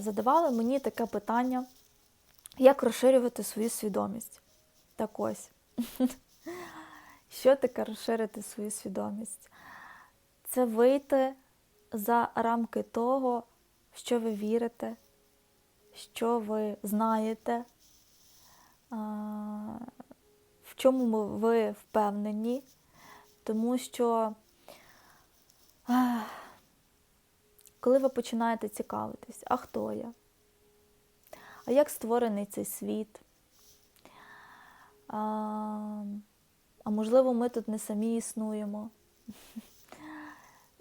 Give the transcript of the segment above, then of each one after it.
задавали мені таке питання, як розширювати свою свідомість. Так ось. Що таке розширити свою свідомість? Це вийти за рамки того, що ви вірите, що ви знаєте, в чому ви впевнені, тому що коли ви починаєте цікавитись, а хто я? А як створений цей світ? А, а можливо, ми тут не самі існуємо.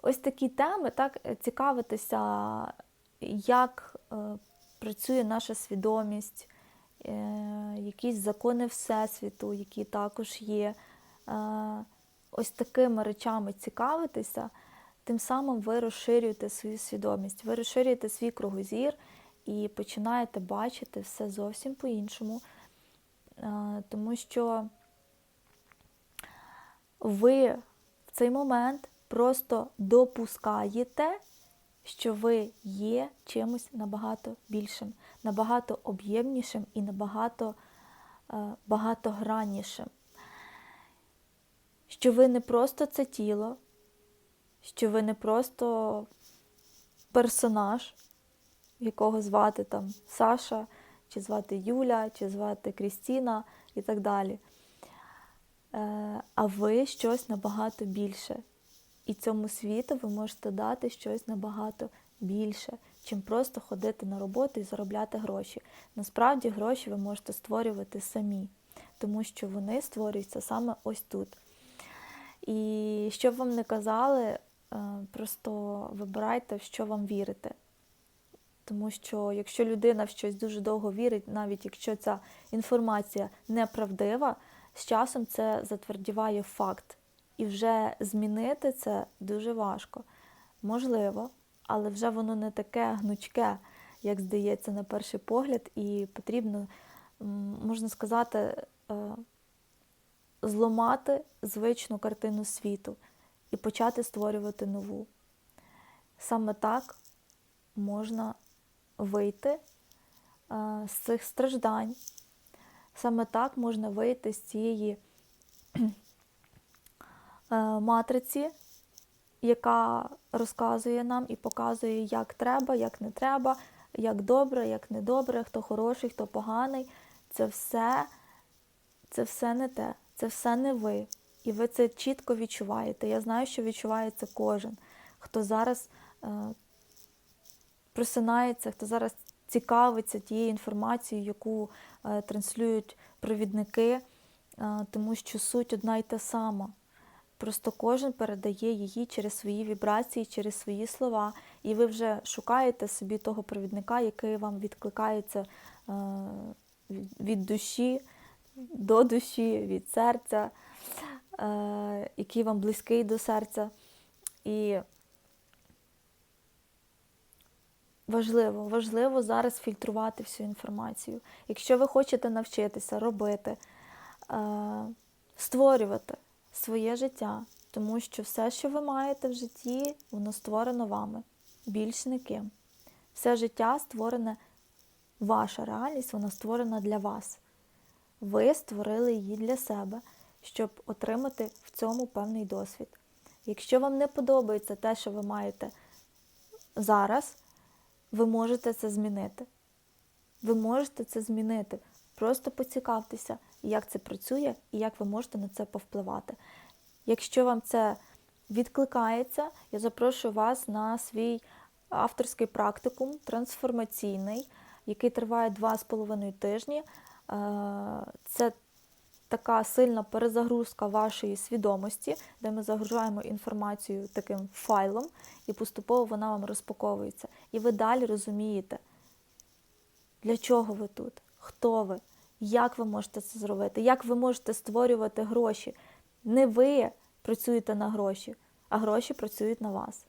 Ось такі теми, так, цікавитися, як е, працює наша свідомість, е, якісь закони Всесвіту, які також є. Е, ось такими речами цікавитися, тим самим ви розширюєте свою свідомість, ви розширюєте свій кругозір і починаєте бачити все зовсім по-іншому. Е, тому що ви в цей момент просто допускаєте, що ви є чимось набагато більшим, набагато об'ємнішим і набагато е, багатограннішим. Що ви не просто це тіло, що ви не просто персонаж, якого звати там Саша, чи звати Юля, чи звати Крістіна і так далі. Е, а ви щось набагато більше. І цьому світу ви можете дати щось набагато більше, чим просто ходити на роботу і заробляти гроші. Насправді гроші ви можете створювати самі, тому що вони створюються саме ось тут. І що б вам не казали, просто вибирайте, в що вам вірите. Тому що якщо людина в щось дуже довго вірить, навіть якщо ця інформація неправдива, з часом це затвердіває факт. І вже змінити це дуже важко. Можливо, але вже воно не таке гнучке, як здається, на перший погляд, і потрібно, можна сказати, е, зламати звичну картину світу і почати створювати нову. Саме так можна вийти е, з цих страждань, саме так можна вийти з цієї Е, матриці, яка розказує нам і показує, як треба, як не треба, як добре, як не добре, хто хороший, хто поганий. Це все, це все не те, це все не ви. І ви це чітко відчуваєте. Я знаю, що відчуває це кожен, хто зараз е, просинається, хто зараз цікавиться тією інформацією, яку е, транслюють провідники, е, тому що суть одна й та сама. Просто кожен передає її через свої вібрації, через свої слова, і ви вже шукаєте собі того провідника, який вам відкликається е, від душі до душі, від серця, який вам близький до серця. І важливо, важливо зараз фільтрувати всю інформацію. Якщо ви хочете навчитися робити, е, створювати своє життя, тому що все, що ви маєте в житті, воно створено вами, більш никим. Все життя створене, ваша реальність, вона створена для вас. Ви створили її для себе, щоб отримати в цьому певний досвід. Якщо вам не подобається те, що ви маєте зараз, ви можете це змінити. Ви можете це змінити. Просто поцікавтеся, як це працює і як ви можете на це повпливати. Якщо вам це відкликається, я запрошую вас на свій авторський практикум трансформаційний, який триває 2,5 тижні. Е, це така сильна перезагрузка вашої свідомості, де ми загружаємо інформацію таким файлом, і поступово вона вам розпаковується. І ви далі розумієте, для чого ви тут, хто ви, як ви можете це зробити, як ви можете створювати гроші. Не ви працюєте на гроші, а гроші працюють на вас.